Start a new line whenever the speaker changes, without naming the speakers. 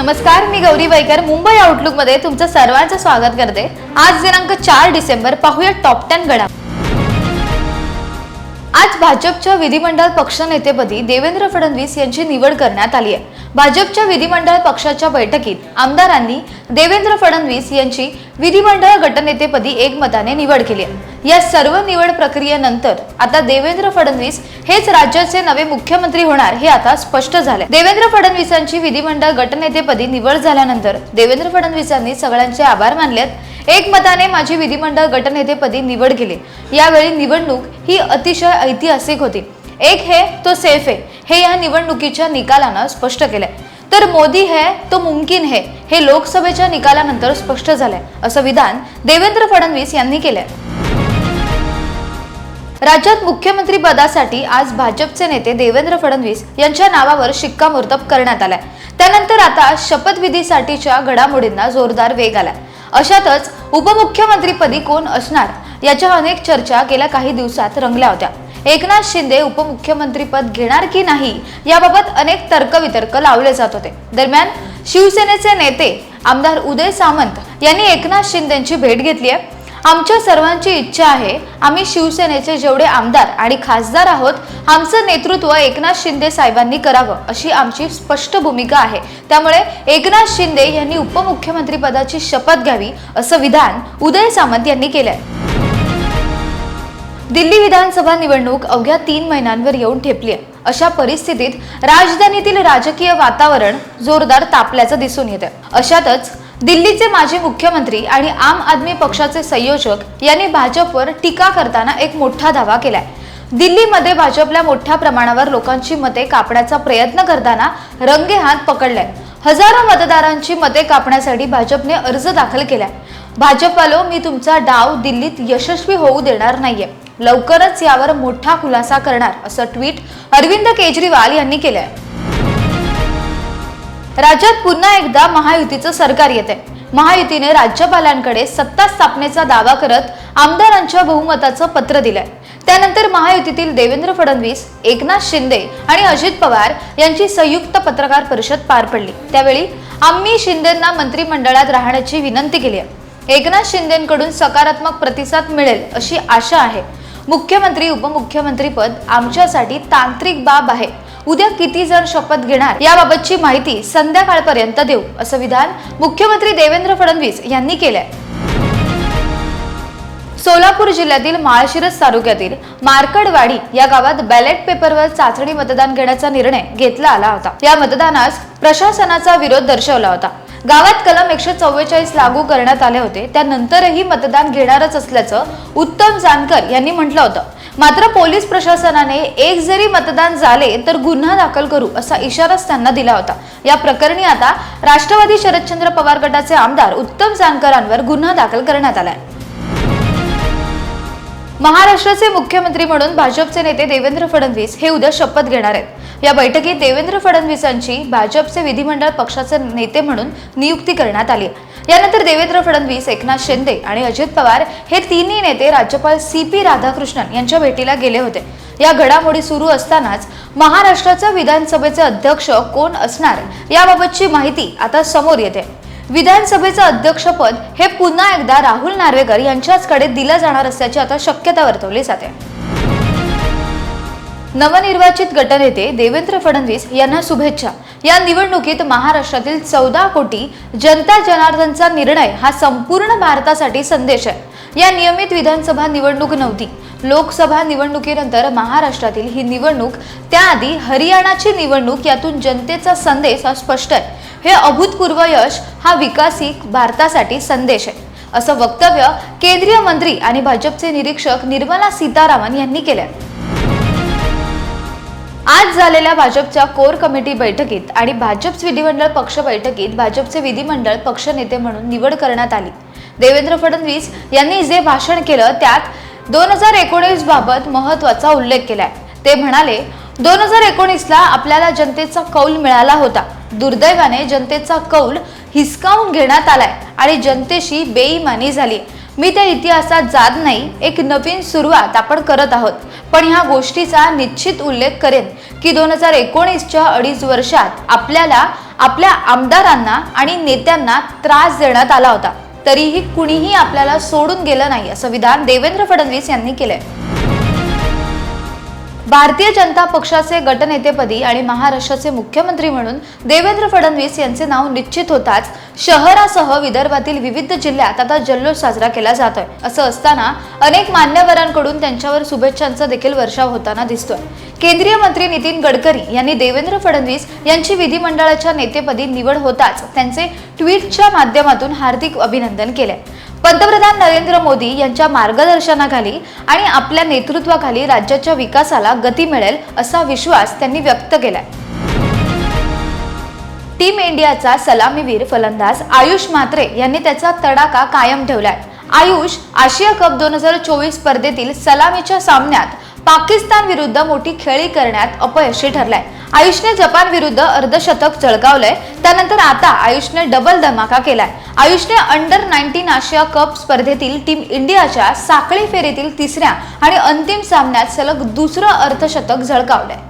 नमस्कार मी गौरी वैकर. मुंबई आउटलुकमध्ये तुमचं सर्वांचं स्वागत करते. आज दिनांक चार डिसेंबर पाहूया टॉप टेन घडा आज भाजपच्या विधिमंडळ पक्षनेतेपदी देवेंद्र फडणवीस यांची निवड करण्यात आली आहे. भाजपच्या विधिमंडळ पक्षाच्या बैठकीत आमदारांनी देवेंद्र फडणवीस यांची विधिमंडळ गटनेतेपदी एकमताने निवड केली आहे. या सर्व निवड प्रक्रियेनंतर आता देवेंद्र फडणवीस हेच राज्याचे नवे मुख्यमंत्री होणार हे आता स्पष्ट झाले देवेंद्र फडणवीसांची विधिमंडळ गटनेतेपदी निवड झाल्यानंतर देवेंद्र फडणवीसांनी सगळ्यांचे आभार मानलेत. एकमताने माझी विधिमंडळ गटनेतेपदी निवड केली. यावेळी निवडणूक ही अतिशय ऐतिहासिक होती. एक हे तो सेफ आहे. हे या निवडणुकीच्या निकालानं स्पष्ट केलंय. तर मोदी है तो मुमकिन है. हे लोकसभेच्या निकालानंतर स्पष्ट झालंय असं विधान देवेंद्र फडणवीस यांनी केलंय. राज्यात मुख्यमंत्री पदासाठी आज भाजपचे नेते देवेंद्र फडणवीस यांच्या नावावर शिक्कामोर्तब करण्यात आलाय. त्यानंतर आता शपथविधीसाठीच्या घडामोडींना जोरदार वेग आलाय. अशातच उपमुख्यमंत्रीपदी कोण असणार? याच्या अनेक चर्चा गेल्या काही दिवसात रंगल्या होत्या. एकनाथ शिंदे उपमुख्यमंत्रीपद घेणार की नाही याबाबत अनेक तर्कवितर्क लावले जात होते. दरम्यान शिवसेनेचे नेते आमदार उदय सामंत यांनी एकनाथ शिंदेची भेट घेतली आहे. आमच्या सर्वांची इच्छा आहे आम्ही शिवसेनेचे जेवढे आमदार आणि खासदार आहोत आमचं नेतृत्व एकनाथ शिंदे साहेबांनी करावं अशी आमची स्पष्ट भूमिका आहे. त्यामुळे एकनाथ शिंदे यांनी उपमुख्यमंत्री पदाची शपथ घ्यावी असं विधान उदय सामंत यांनी केलंय. दिल्ली विधानसभा निवडणूक अवघ्या तीन महिन्यांवर येऊन ठेपली आहे अशा परिस्थितीत राजधानीतील राजकीय वातावरण जोरदार तापल्याचं दिसून येतं अशातच दिल्लीचे माजी मुख्यमंत्री आणि आम आदमी पक्षाचे संयोजक यांनी भाजपवर टीका करताना एक मोठा दावा केलाय. दिल्लीमध्ये भाजपला मोठ्या प्रमाणावर लोकांची मते कापण्याचा प्रयत्न करताना रंगेहात पकडलाय. हजारो मतदारांची मते कापण्यासाठी भाजपने अर्ज दाखल केलाय. भाजपवालो मी तुमचा डाव दिल्लीत यशस्वी होऊ देणार नाहीये. लवकरच यावर मोठा खुलासा करणार असं ट्विट अरविंद केजरीवाल यांनी केलंय. राज्यात पुन्हा एकदा महायुतीचं सरकार येते महायुतीने राज्यपालांकडे सत्ता स्थापनेचा दावा करत आमदारांच्या बहुमताचं पत्र दिलंय. त्यानंतर महायुतीतील देवेंद्र फडणवीस एकनाथ शिंदे आणि अजित पवार यांची संयुक्त पत्रकार परिषद पार पडली. त्यावेळी आम्ही शिंदेंना मंत्रिमंडळात राहण्याची विनंती केली आहे. एकनाथ शिंदेकडून सकारात्मक प्रतिसाद मिळेल अशी आशा आहे. मुख्यमंत्री उपमुख्यमंत्री पद आमच्यासाठी तांत्रिक बाब आहे. उद्या किती जण शपथ घेणार याबाबतची माहिती संध्याकाळपर्यंत देऊ असं विधान मुख्यमंत्री देवेंद्र फडणवीस यांनी केलंय. सोलापूर जिल्ह्यातील माळशिरस तालुक्यातील मार्कडवाडी या गावात बॅलेट पेपरवर चाचणी मतदान घेण्याचा निर्णय घेतला आला होता. या मतदानास प्रशासनाचा विरोध दर्शवला होता. गावात कलम एकशे चव्वेचाळीस लागू करण्यात आले होते. त्यानंतरही मतदान घेणारच असल्याचं उत्तम जानकर यांनी म्हटलं होतं. मात्र पोलीस प्रशासनाने एक जरी मतदान झाले तर गुन्हा दाखल करू असा इशाराच त्यांना दिला होता. या प्रकरणी आता राष्ट्रवादी शरदचंद्र पवार गटाचे आमदार उत्तम जानकरांवर गुन्हा दाखल करण्यात आलाय. महाराष्ट्राचे मुख्यमंत्री म्हणून भाजपचे नेते देवेंद्र फडणवीस हे उद्या शपथ घेणार आहेत. या बैठकीत देवेंद्र फडणवीसांची भाजपचे विधिमंडळ पक्षाचे नेते म्हणून नियुक्ती करण्यात आली आहे. यानंतर देवेंद्र फडणवीस एकनाथ शिंदे आणि अजित पवार हे तिन्ही नेते राज्यपाल सी पी राधाकृष्णन यांच्या भेटीला गेले होते. या घडामोडी सुरू असतानाच महाराष्ट्राच्या विधानसभेचे अध्यक्ष कोण असणार याबाबतची माहिती आता समोर येते. विधानसभेचं अध्यक्षपद हे पुन्हा एकदा राहुल नार्वेकर यांच्याचकडे दिलं जाणार असल्याची आता शक्यता वर्तवली जाते. नवनिर्वाचित गटनेते देवेंद्र फडणवीस यांना शुभेच्छा. या निवडणुकीत महाराष्ट्रातील चौदा कोटी जनता जनार्दनचा निर्णय हा संपूर्ण भारतासाठी संदेश आहे. या नियमित विधानसभा निवडणूक नव्हती. लोकसभा निवडणुकीनंतर महाराष्ट्रातील ही निवडणूक त्याआधी हरियाणाची निवडणूक यातून जनतेचा संदेश हा स्पष्ट आहे. हे अभूतपूर्व यश हा विकासी भारतासाठी संदेश आहे. असं वक्तव्य केंद्रीय मंत्री आणि भाजपचे निरीक्षक निर्मला सीतारामन यांनी केलंय. आज झालेल्या भाजपच्या कोर कमिटी बैठकीत आणि भाजप विधिमंडळ पक्ष बैठकीत भाजपचे विधिमंडळ पक्ष नेते म्हणून निवड करण्यात आली. देवेंद्र फडणवीस यांनी जे भाषण केलं त्यात दोन हजार एकोणीस बाबत महत्त्वाचा उल्लेख केलाय. ते म्हणाले दोन हजार एकोणीसला आपल्याला जनतेचा कौल मिळाला होता. दुर्दैवाने जनतेचा कौल हिसकावून घेण्यात आलाय आणि जनतेशी बेईमानी झाली मी त्या इतिहासात जात नाही एक नवीन सुरुवात आपण करत आहोत. पण ह्या गोष्टीचा निश्चित उल्लेख करेन की दोन हजार एकोणीसच्या अडीच वर्षात आपल्याला आपल्या आमदारांना आणि नेत्यांना त्रास देण्यात आला होता. तरीही कुणीही आपल्याला सोडून गेलं नाही असं विधान देवेंद्र फडणवीस यांनी केलंय. भारतीय जनता पक्षाचे गटनेतेपदी आणि महाराष्ट्राचे मुख्यमंत्री म्हणून देवेंद्र फडणवीस यांचे नाव निश्चित होताच शहरासह विदर्भातील विविध जिल्ह्यात आता जल्लोष साजरा केला जातोय. असं असताना अनेक मान्यवरांकडून त्यांच्यावर शुभेच्छांचा देखील वर्षाव होताना दिसतोय. केंद्रीय मंत्री नितीन गडकरी यांनी देवेंद्र फडणवीस यांची विधिमंडळाच्या नेतेपदी निवड होताच त्यांचे ट्विटच्या माध्यमातून हार्दिक अभिनंदन केले पंतप्रधान नरेंद्र मोदी यांच्या मार्गदर्शनाखाली आणि आपल्या नेतृत्वाखाली राज्याच्या विकासाला गती मिळेल असा विश्वास त्यांनी व्यक्त केलाय. टीम इंडियाचा सलामीवीर फलंदाज आयुष म्हात्रे यांनी त्याचा तडाखा कायम ठेवलाय. आयुष आशिया कप दोन हजार चोवीस स्पर्धेतील सलामीच्या सामन्यात पाकिस्तान विरुद्ध मोठी खेळी करण्यात अपयशी ठरलाय. आयुषने जपान विरुद्ध अर्धशतक झळकावलंय त्यानंतर आता आयुषने डबल धमाका केलाय. आयुषने अंडर नाईन्टीन आशिया कप स्पर्धेतील टीम इंडियाच्या साखळी फेरीतील तिसऱ्या आणि अंतिम सामन्यात सलग दुसरं अर्धशतक झळकावलंय